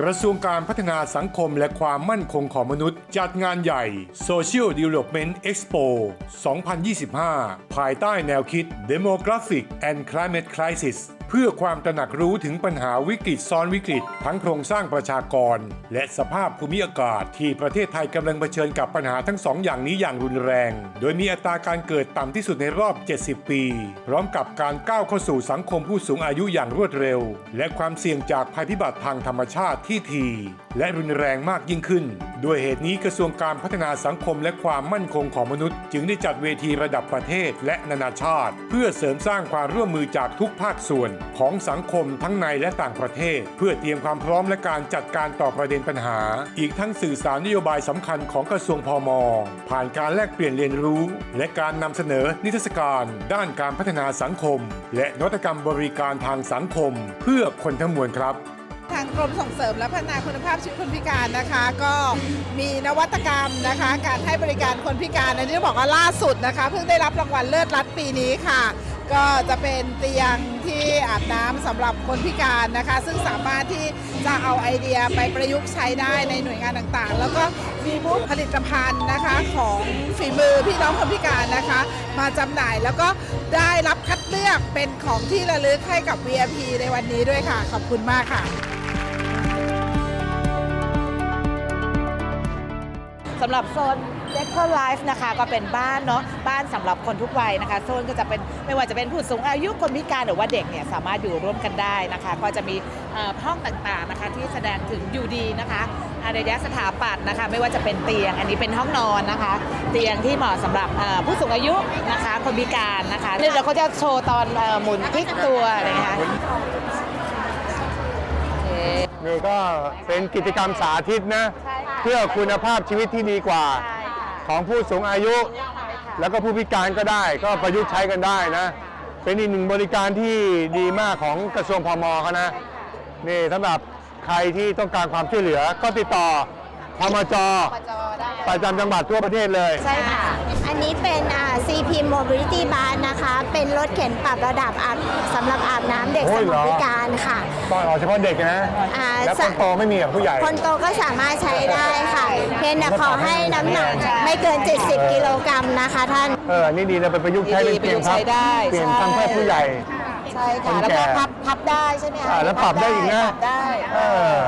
กระทรวงการพัฒนาสังคมและความมั่นคงของมนุษย์ จัดงานใหญ่ Social Development Expo 2025 ภายใต้แนวคิด Demographic and Climate Crisis พื่อความตระหนักรู้ถึงปัญหาวิกฤตซ้อนวิกฤต ทั้งโครงสร้างประชากร และสภาพภูมิอากาศ ที่ประเทศไทยกำลังเผชิญกับปัญหาทั้งสองอย่างนี้อย่างรุนแรง โดยมีอัตราการเกิดต่ำที่สุดในรอบ 70 ปี พร้อมกับการก้าวเข้าสู่สังคมผู้สูงอายุอย่างรวดเร็ว และความเสี่ยงจากภัยพิบัติทางธรรมชาติที่ที และรุนแรงมากยิ่งขึ้น ด้วยเหตุนี้กระทรวงการพัฒนาสังคมและความมั่นคงของมนุษย์ จึงได้จัดเวทีระดับประเทศและนานาชาติ เพื่อเสริมสร้างความร่วมมือจากทุกภาคส่วน ของสังคมทั้งในและต่างประเทศ เพื่อเตรียมความพร้อมและการจัดการต่อประเด็นปัญหา อีกทั้งสื่อสารนโยบายสำคัญของกระทรวงพมผ่านการแลกเปลี่ยนเรียนรู้ และการนำเสนอนิทรรศการด้านการพัฒนาสังคม และนวัตกรรมบริการทางสังคม เพื่อคนทั้งมวลครับางกรมส่งเสริมและพัฒนาคุณภาพชีวิตคนพิการนะคะ ก็มีนวัตกรรมนะคะ การให้บริการคนพิการอันนี้ต้องบอกว่าล่าสุดนะคะ เพิ่งได้รับรางวัลเลิศรัฐปีนี้ค่ะ ก็จะเป็นเตียงที่อาบน้ำสำหรับคนพิการนะคะ ซึ่งสามารถที่จะเอาไอเดียไปประยุกต์ใช้ได้ในหน่วยงานต่างๆ แล้วก็มีมุกผลิตภัณฑ์นะคะของฝีมือพี่น้องคนพิการนะคะ มาจำหน่ายแล้วก็ได้รับคัดเลือกเป็นของที่ระลึกให้กับ VIP ในวันนี้ด้วยค่ะ ขอบคุณมากค่ะ สำหรับโซน d e c o Life นะคะก็เป็นบ้านเนาะบ้านสำหรับคนทุกวัยนะคะ โซนก็จะเป็นไม่ว่าจะเป็นผู้สูงอายุคนพิการหรือว่าเด็กเนี่ยสามารถอยู่ร่วมกันได้นะคะ ก็จะมีเอ่อห้องต่างๆนะคะที่แสดงถึงอยู่ดีนะคะอารยสถาปัตย์นะคะ ไม่ว่าจะเป็นเตียง อันนี้เป็นห้องนอนนะคะ เตียงที่เหมาะสำหรับเอ่อผู้สูงอายุนะคะ คนพิการนะคะเดี๋ยวเขาจะโชว์ตอนเอ่อหมุนพลิกตัวอะไรอย่างเงี้ยค่ะโอเคนี่ก็เป็นกิจกรรมสาธิตนะใช่ค่ะ เพื่อคุณภาพชีวิตที่ดีกว่า ใช่ค่ะของผู้สูงอายุใช่ค่ะแล้วก็ผู้พิการก็ได้ ก็ประยุกต์ใช้กันได้นะ เป็นอีกหนึ่งบริการที่ดีมากของกระทรวงพมเขานะ นี่สำหรับใครที่ต้องการความช่วยเหลือก็ติดต่อ พมจปจได้ประจำจังหวัดทั่วประเทศเลย ใช่ค่ะ อันนี้เป็นอ่า CP Mobility Bus นะคะ เป็นรถเข็นปรับระดับอาบสำหรับอาบน้ำเด็กโอ้สยมเหรองอพิการค่ะต้องเอาเฉพาะเด็กนะ อ่า แล้วคนโตไม่มีกับผู้ใหญ่ คนโตก็สามารถใช้ได้ค่ะ เพียงแต่ขอให้น้ำหนักไม่เกิน 70 กิโลกรัมนะคะท่าน เอออันนี่ดีเลยไปประยุกต์ใช้เป็นดีๆเตียงพับประยุกต์ใช้ได้เตียงใช่ทำเพื่อผู้ใหญ่ ใช่คค่ะนแล้วแก่ก็พับพับได้ใช่ไหมคะอ่าแล้วปรับได้อีกนะ ปรับได้ เออ